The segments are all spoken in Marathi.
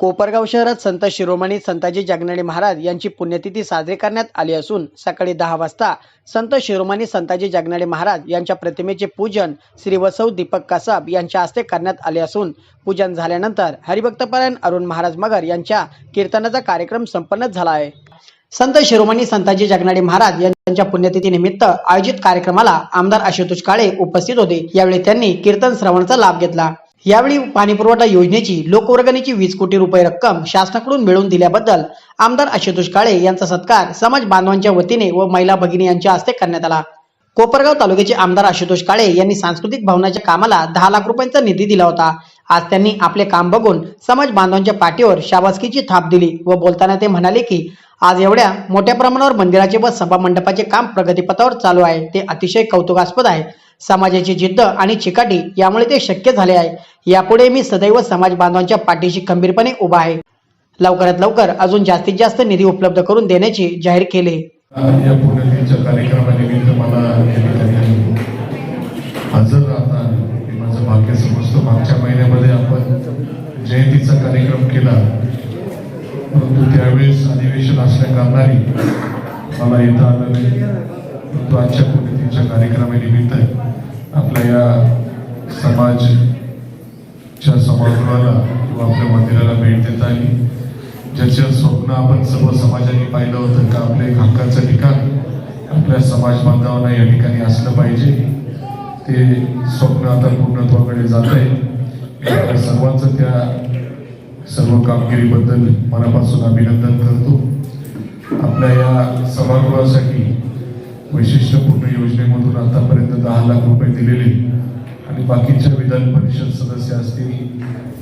कोपरगाव शहरात संत शिरोमणी संताजी जगनाडे महाराज यांची पुण्यतिथी साजरी करण्यात आली असून सकाळी दहा वाजता संत शिरोमणी संताजी जगनाडे महाराज यांच्या प्रतिमेचे पूजन श्री वसव दीपक कासाब यांच्या हस्ते करण्यात आले असून पूजन झाल्यानंतर हरिभक्तपरायण अरुण महाराज मगर यांच्या कीर्तनाचा कार्यक्रम संपन्न झाला आहे. संत शिरोमणी संताजी जगनाडे महाराज यांच्या पुण्यतिथी निमित्त आयोजित कार्यक्रमाला आमदार आशुतोष काळे उपस्थित होते. यावेळी त्यांनी कीर्तन श्रवणाचा लाभ घेतला. यावेळी पाणीपुरवठा योजनेची लोकवर्गणीची वीस कोटी रुपये रक्कम शासनाकडून मिळवून दिल्याबद्दल आमदार आशुतोष काळे यांचा सत्कार समाज बांधवांच्या वतीने व महिला भगिनी यांच्या हस्ते करण्यात आला. कोपरगाव तालुक्याचे आमदार आशुतोष काळे यांनी सांस्कृतिक भवनाच्या कामाला दहा लाख रुपयांचा निधी दिला होता. आज त्यांनी आपले काम बघून समाज बांधवांच्या पाठीवर शाबासकीची थाप दिली व बोलताना ते म्हणाले की आज एवढ्या मोठ्या प्रमाणावर मंदिराचे व सभा मंडपाचे काम प्रगतीपथावर चालू आहे. ते अतिशय कौतुकास्पद आहे. समाजाची जिद्द आणि चिकाटी यामुळे ते शक्य झाले आहे. यापुढे मी सदैव समाज बांधवांच्या पाठीशी खंबीरपणे उभा आहे. लवकरात लवकर अजून जास्तीत जास्त निधी उपलब्ध करून देण्याची जाहीर केली. या कार्यक्रमानिमित्त मला हजर राहता हे माझं भाग्य समजतो मागच्या महिन्यामध्ये आपण जयंतीचा कार्यक्रम केला परंतु त्यावेळेस अधिवेशन असल्या कारणाने मला येता आलं नाही परंतु आजच्या पुण्यतिथीच्या कार्यक्रमानिमित्त आपल्या या समाजच्या सभागृहाला किंवा आपल्या मंदिराला भेट देता आली ज्याचं स्वप्न आपण सर्व समाजाने पाहिलं होतं का आपलं एक हक्काचं ठिकाण आपल्या समाज बांधवांना या ठिकाणी असलं पाहिजे. ते स्वप्न आता पूर्णत्वाकडे जात आहे आपल्या सर्वांचं त्या सर्व कामगिरीबद्दल मनापासून अभिनंदन करतो. आपल्या या सभागृहासाठी वैशिष्ट्यपूर्ण योजनेमधून आतापर्यंत दहा लाख रुपये दिलेले आणि बाकीच्या विधान परिषद सदस्य असतील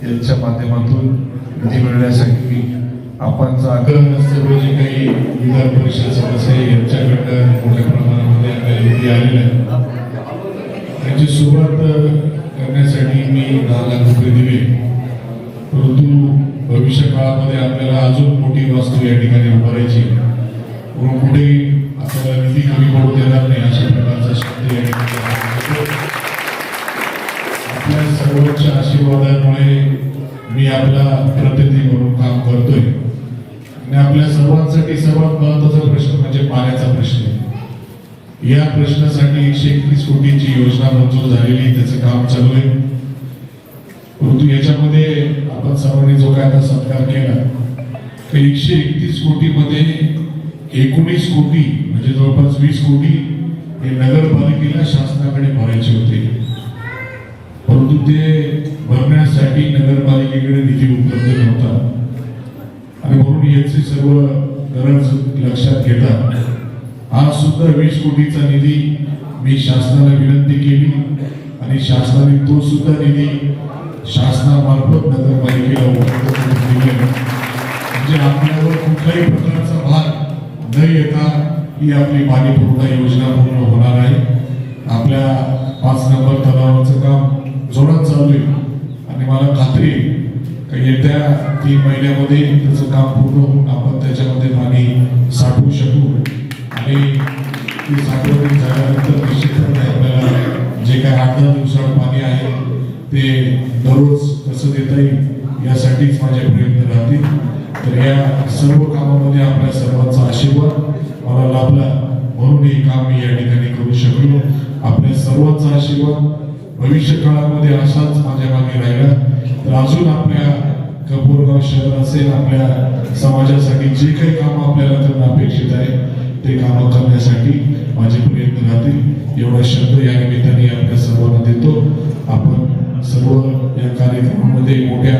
यांच्या माध्यमातून निधी मिळण्यासाठी आपण आग्रह सर्व जे म्हणजे काही विधान परिषद सदस्य यांच्याकडनं मोठ्या प्रमाणामध्ये आपल्याला निधी आलेला आहे. त्याची सुरुवात करण्यासाठी मी दहा लाख रुपये दिले. परंतु भविष्य काळामध्ये आपल्याला अजून मोठी वास्तू या ठिकाणी उभारायची म्हणून कुठे आपल्याला निधी कमी पडू देणार नाही अशा प्रकारचा शब्द या ठिकाणी आपल्या सर्वांच्या आशीर्वादामुळे मी आपला प्रतिनिधी म्हणून काम करतोय. आणि आपल्या सर्वांसाठी सर्वात महत्त्वाचा प्रश्न म्हणजे पाण्याचा प्रश्न या प्रश्नासाठी एकशे एकवीस कोटीची योजना मंजूर झालेली त्याचं काम चालू आहे परंतु याच्यामध्ये आपण सर्वांनी जो काय आता सत्कार केला तर एकशे एकतीस कोटी मध्ये एकोणीस कोटी म्हणजे जवळपास वीस कोटी हे नगरपालिकेला शासनाकडे भरायचे होते. परंतु ते भरण्यासाठी नगरपालिकेकडे निधी उपलब्ध नव्हता. आणि म्हणून याची सर्व गरज लक्षात घेता आज सुद्धा वीस कोटीचा निधी मी शासनाला विनंती केली आणि शासनाने तो सुद्धा निधी शासनामार्फत नगरपालिकेला उपलब्ध करून दिले. म्हणजे आपल्यावर कुठल्याही प्रकारचा भार न येता ही आपली पाणी पुरवठा योजना पूर्ण होणार आहे. आपल्या पाच नंबर तलावाचं काम जोरात चालू आहे. आणि मला खात्री का येत्या तीन महिन्यामध्ये त्याचं काम पूर्ण होऊन आपण त्याच्यामध्ये पाणी साठवू शकू. आणि ती साठवणी झाल्यानंतर निश्चितपणे आपल्याला जे काय आठ दहा दिवसात पाणी आहे ते दररोज कसं देता येईल यासाठीच माझे प्रयत्न राहतील. तर या सर्व कामामध्ये आपल्या सर्वांचा आशीर्वाद. मला लाभला. म्हणून हे काम मी या ठिकाणी करू शकलो. आपल्या सर्वांचा आशीर्वाद. भविष्य काळामध्ये असाच माझ्या मागे राहिला. तर अजून आपल्या कपूरगाव शहर असेल आपल्या समाजासाठी जे काही काम आपल्याला करणं अपेक्षित आहे ते कामं करण्यासाठी माझे प्रयत्न राहतील. एवढा शब्द या निमित्ताने आपल्या सर्वांना देतो. आपण सर्व या कार्यक्रमामध्ये मोठ्या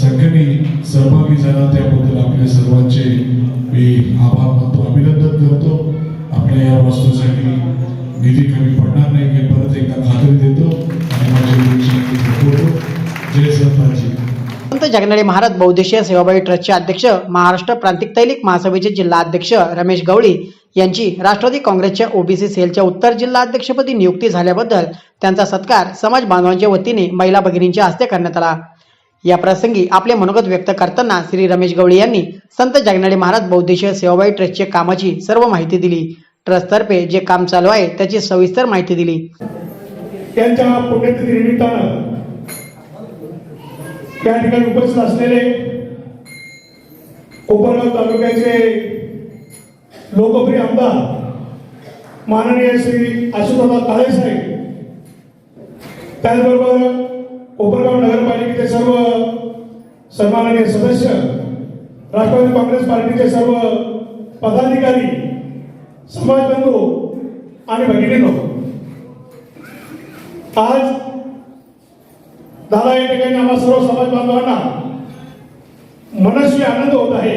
संख्येने सहभागी झाला त्याबद्दल आपले सर्वांचे मी आभार मानतो अभिनंदन करतो. आपल्या या वस्तूसाठी निधी कमी पडणार नाही हे परत एकदा खात्री देतो आणि माझी जय संताजी. संत जगनाडे महाराज बहुद्देशीय सेवाभावी ट्रस्टचे अध्यक्ष महाराष्ट्र प्रांतिक तैलिक महासभेचे जिल्हा अध्यक्ष रमेश गवळी यांची राष्ट्रवादी काँग्रेसच्या ओबीसी सेलच्या उत्तर जिल्हा अध्यक्षपदी नियुक्ती झाल्याबद्दल त्यांचा सत्कार समाज बांधवांच्या वतीने महिला भगिनींच्या हस्ते करण्यात आला. या प्रसंगी आपले मनोगत व्यक्त करताना श्री रमेश गवळी यांनी संत जागनाडे महाराज बौद्धेश्वर सेवाबाई ट्रस्टच्या कामाची सर्व माहिती दिली. ट्रस्टतर्फे जे काम चालू आहे त्याची सविस्तर माहिती दिली. त्यांच्या पुण्यतिथी निमित्तानं त्या ठिकाणी उपस्थित असलेले कोपरगाव तालुक्याचे लोकप्रिय आमदार माननीय श्री आशुतोष काळे साहेब त्याचबरोबर कोपरगाव नगरपालिकेचे सर्व सन्माननीय सदस्य राष्ट्रवादी काँग्रेस पार्टीचे सर्व पदाधिकारी समाजबंधू आणि भगिनीनो आज दादा या ठिकाणी आम्हा सर्व समाज बांधवांना मनस्वी आनंद होत आहे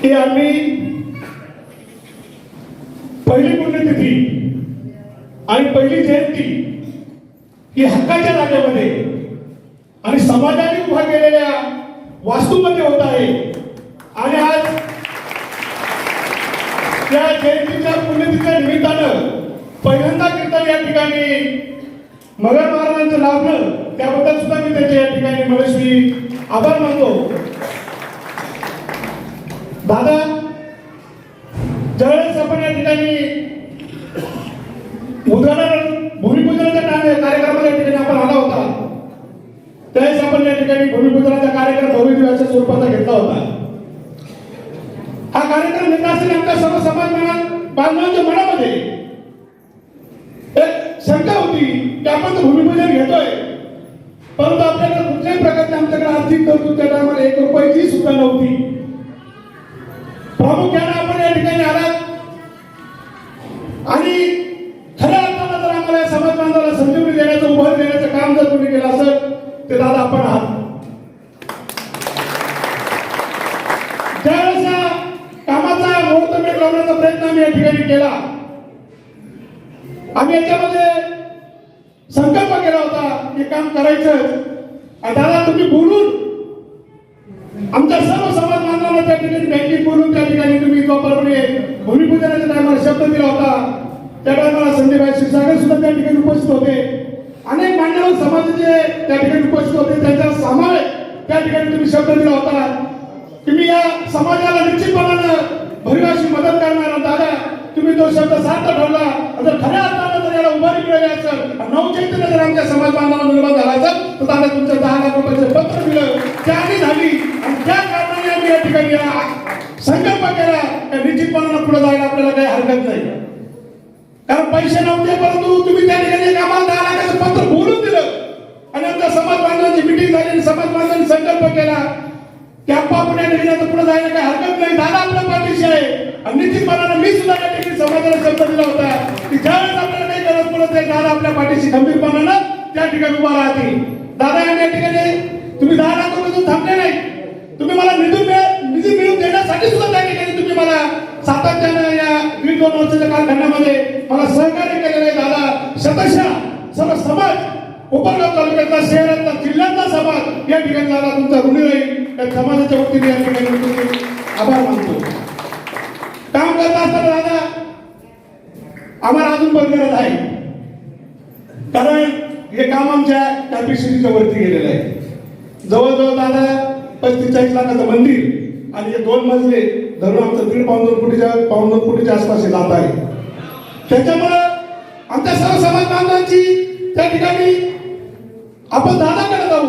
की आम्ही पहिली पुण्यतिथी आणि पहिली जयंती की हक्काच्या जागेमध्ये आणि समाजाने उभा केलेल्या वास्तूमध्ये होत आहे. आणि आज त्या जयंतीच्या पुण्यतिथीच्या निमित्तानं पहिल्यांदा कीर्तन या ठिकाणी मगर महाराजांचं लाभलं त्याबद्दल सुद्धा मी त्याचे या ठिकाणी मनस्वी आभार मानतो. दादा ज्यावेळेस आपण या ठिकाणी उदाहरण कार्यक्रमाला या ठिकाणी आपण आला होता. त्यावेळेस आपण या ठिकाणी भूमिपूजनाचा कार्यक्रम भव्य स्वरूपाचा घेतला होता. हा कार्यक्रम घेतला असताना आमच्या सर्व समाज मना- बांधवांच्या मनामध्ये एक शंका होती की आपण तर भूमिपूजन घेतोय. परंतु आपल्याकडे कुठल्याही प्रकारचे आमच्याकडे आर्थिक तरतूद त्या टायमाला एक रुपयाची सुद्धा नव्हती. प्रामुख्याने दादा तुम्ही बोलून. आमच्या सर्व समाज बांधवांना त्या ठिकाणी बँकेत बोलून त्या ठिकाणी तुम्ही जो भूमिपूजनाच्या टायमाला शब्द दिला होता. त्या टायमाला संजयभाई क्षीरसागर सुद्धा त्या ठिकाणी उपस्थित होते. अनेक मान्यवर समाजाचे त्या ठिकाणी उपस्थित होते. त्यांचा समावेश त्या ठिकाणी तुम्ही शब्द दिला होता. तुम्ही या समाजाला निश्चितपणानं भरीव अशी मदत करणार दादा तुम्ही तो शब्द सार्थ ठरला आता खऱ्या अर्थानं त्याला उभारी मिळाली असेल नवचैतन्य जर आमच्या समाज बांधवाला निर्माण झाला असेल तर दादा तुमचं दहा लाख रुपयाचं पत्र दिलं त्याने झाली. आणि त्या कारणाने आम्ही या ठिकाणी संकल्प केला का निश्चितपणानं पुढे जायला आपल्याला काही हरकत नाही. कारण पैसे नव्हते परंतु तुम्ही त्या ठिकाणी एक आम्हाला दहा लाखाचं पत्र बोलून दिलं. आणि आमच्या समाज बांधवांची मिटिंग झाली आणि समाज बांधवांनी संकल्प केला की आप्पा आपण या पुढे जायला काही हरकत नाही. दादा आपल्या पाठीशी आहे. आणि निश्चितपणानं मी सुद्धा या ठिकाणी समाजाला शब्द दिला होता की ज्यावेळेस आपल्याला काही गरज पडत दादा आपल्या पाठीशी खंबीरपणानं त्या ठिकाणी उभा राहतील. दादा या ठिकाणी तुम्ही दहा लाख रुपये थांबले नाही. तुम्ही मला निधी निधी मिळवून देण्यासाठी सुद्धा त्या ठिकाणी तुम्ही मला सातत्यानं या दीड दोन वर्षाच्या कालखंडामध्ये मला सहकार्य केलेलं आहे दादा. शतशा सर्व समाज कोपरगाव तालुक्यातला शहरातला जिल्ह्यातला समाज या ठिकाणी दादा तुमचा ऋणी राहील त्या समाजाच्या वतीने या ठिकाणी मी तुमचे आभार मानतो काम करत असताना दादा आम्हाला अजून पण गरज आहे कारण हे काम आमच्या कॅपॅसिटीच्या वरती गेलेलं आहे जवळजवळ दादा पस्तीस चाळीस लाखाचं मंदिर आणि हे दोन मजले धरून आमचं दीड पाऊन दोन फुटीच्या पाऊन दोन फुटीच्या आसपास जात आहे. त्याच्यामुळं आमच्या सर्व समाज बांधवांची त्या ठिकाणी आपण दादाकडे जाऊ.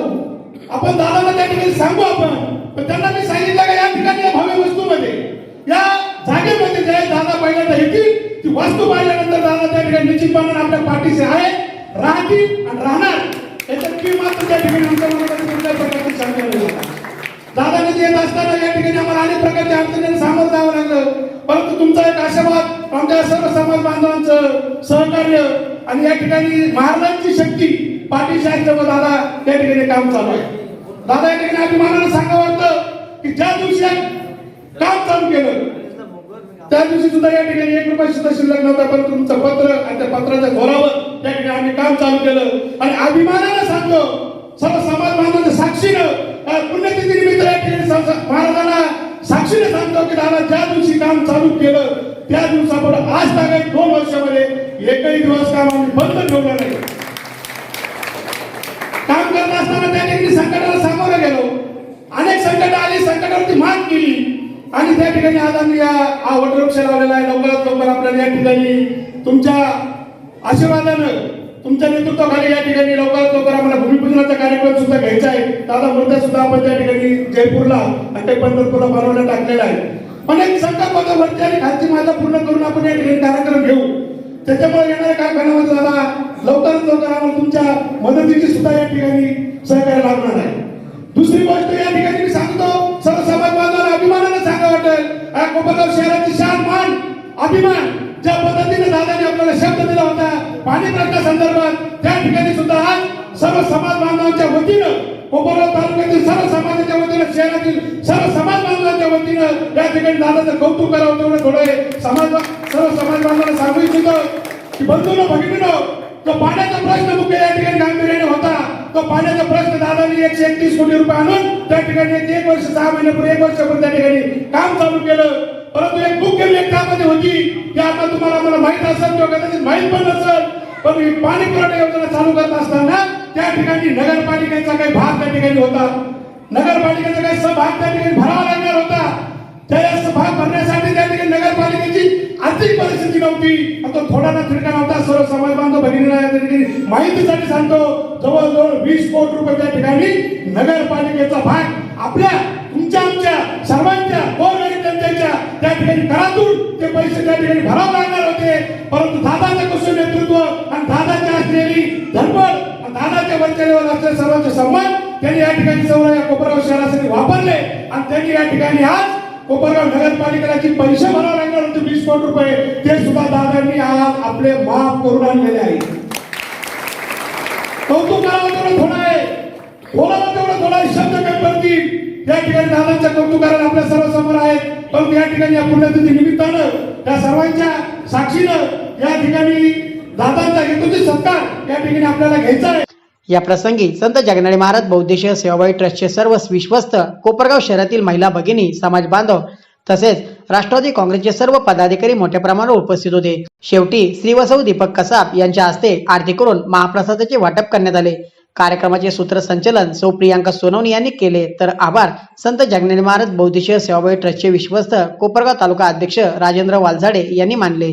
आपण दादाला त्या ठिकाणी सांगू आपण. पण त्यांना मी सांगितलं का या ठिकाणी या भव्य वस्तूमध्ये या जागेमध्ये जे दादा पहिल्यांदा येतील ती वास्तू पाहिल्यानंतर दादा त्या ठिकाणी निश्चितपणे आपल्या पाठीशी आहे राहतील आणि राहणार. याच्यात मी मात्र त्या ठिकाणी आमच्या प्रकारची शंका दादा बाबा. येत असताना या ठिकाणी आम्हाला अनेक प्रकारच्या अडचणींना सामोरं जावं लागलं परंतु तुमचा एक आशावाद आमच्या सर्व समाज बांधवांचं सहकार्य आणि या ठिकाणी महाराजांची शक्ती पाठीशी असल्यामुळे दादा त्या ठिकाणी काम चालू आहे दादा या ठिकाणी अभिमानानं सांगा वाटतं की ज्या दिवशी काम चालू केलं त्या दिवशी सुद्धा या ठिकाणी एक रुपया सुद्धा शिल्लक नव्हता पण तुमचं पत्र आणि त्या पत्राच्या घोरावर त्या ठिकाणी आम्ही काम चालू केलं आणि अभिमानानं सांगतो सर्व समाज बांधवांच्या साक्षीनं पुण्यतिथी निमित्त या ठिकाणी महाराजांना साक्षीने सांगतो की दादा ज्या दिवशी काम चालू केलं त्या दिवसापुढे आज तागायत दोन वर्षामध्ये एकही दिवस काम आम्ही बंद ठेवलं नाही. काम करत असताना त्या ठिकाणी संकटाला सामोरं गेलो. अनेक संकट आली संकटावरती मात केली. आणि त्या ठिकाणी आज आम्ही हा वटवृक्ष लावलेला आहे. लवकरात लवकर आपल्याला या ठिकाणी तुमच्या आशीर्वादानं तुमच्या नेतृत्वाखाली या ठिकाणी लवकरात लवकर आम्हाला भूमिपूजनाचा कार्यक्रम सुद्धा घ्यायचा आहे. दादा मूर्त्या सुद्धा आपण त्या ठिकाणी जयपूरला आणि ते पंढरपूरला बनवण्यात टाकलेला आहे. पण एक संकल्प वरती आणि खालची माझा पूर्ण करून आपण या ठिकाणी कार्यक्रम घेऊ. त्याच्यामुळे येणाऱ्या कारखान्यामध्ये दादा लवकरात लवकर आम्हाला तुमच्या मदतीची सुद्धा या ठिकाणी सहकार्य लाभणार आहे. दुसरी गोष्ट या ठिकाणी मी सांगतो सर्व समाज बांधवांना अभिमानाने सांगा वाटेल. या शहराची शान मान अभिमान. ज्या पद्धतीने दादाने आपल्याला शब्द दिला होता पाणी प्रश्नासंदर्भात त्या ठिकाणी सुद्धा आज सर्व समाज बांधवांच्या वतीनं कोपरगाव तालुक्यातील सर्व समाजाच्या वतीनं शहरातील सर्व समाज बांधवांच्या वतीनं या ठिकाणी दादाचं कौतुक करावं तेवढं थोडं आहे. समाज सर्व समाज बांधवांना सांगू इच्छितो की बंधून भगिनीनं तो पाण्याचा प्रश्न मुख्य या ठिकाणी गांभीर्याने होता तो पाण्याचा प्रश्न दादाने एकशे एकतीस कोटी रुपये आणून त्या ठिकाणी एक एक वर्ष सहा महिन्यापूर्वी एक वर्षापूर्वी त्या ठिकाणी काम चालू केलं परंतु एक मुख्य व्यक्ती त्यामध्ये होती की आता तुम्हाला मला माहीत असेल किंवा कदाचित माहीत पण नसेल पण ही पाणी पुरवठा योजना चालू करत असताना त्या ठिकाणी नगरपालिकेचा काही भाग त्या ठिकाणी होता. नगरपालिकेचा काही सहभाग त्या ठिकाणी भरावा लागणार होता. त्या भाग भरण्यासाठी त्या ठिकाणी नगरपालिकेची आर्थिक परिस्थिती नव्हती. आता थोडा ना थिडका नव्हता. सर्व समाज बांधव भगिनीला या ठिकाणी माहितीसाठी सांगतो. जवळजवळ वीस कोटी रुपये त्या ठिकाणी नगरपालिकेचा भाग आपल्या तुमच्या आमच्या सर्वांच्या ठिकाणी करातून ते पैसे त्या ठिकाणी भरावे लागणार होते. परंतु दादाचं कसं नेतृत्व आणि दादाच्या असलेली धडपड दादाच्या वंचनेवर असलेले सर्वांचे सन्मान त्यांनी या ठिकाणी सर्व या कोपरगाव शहरासाठी वापरले. आणि त्यांनी या ठिकाणी आज कोपरगाव नगरपालिकेला जी पैसे भरावे लागणार होते वीस कोटी रुपये ते सुद्धा दादांनी आज आपले माफ करून आणलेले आहे. कौतुक करावं तेवढं थोडं आहे. थोडं आहे शब्द काही पडतील या ठिकाणी दादांच्या कौतुकाला आपल्या सर्व समोर आहेत परंतु या ठिकाणी या पुण्यतिथी निमित्तानं त्या सर्वांच्या साक्षीनं या ठिकाणी दादांचा हेतूची सत्कार या ठिकाणी आपल्याला घ्यायचा आहे. या प्रसंगी संत जगनाडे महाराज बौद्धेश्वर सेवाबाई ट्रस्टचे सर्व विश्वस्त कोपरगाव शहरातील महिला भगिनी समाज बांधव तसेच राष्ट्रवादी काँग्रेसचे सर्व पदाधिकारी मोठ्या प्रमाणावर उपस्थित होते. शेवटी श्रीवसव दीपक कसाब यांच्या हस्ते आरती करून महाप्रसादाचे वाटप करण्यात आले. कार्यक्रमाचे सूत्रसंचलन सौ प्रियांका सोनवणी यांनी केले. तर आभार. संत जगनाडे महाराज बौद्धिश सेवाभावी ट्रस्टचे विश्वस्त कोपरगाव तालुका अध्यक्ष राजेंद्र वालझाडे यांनी मानले.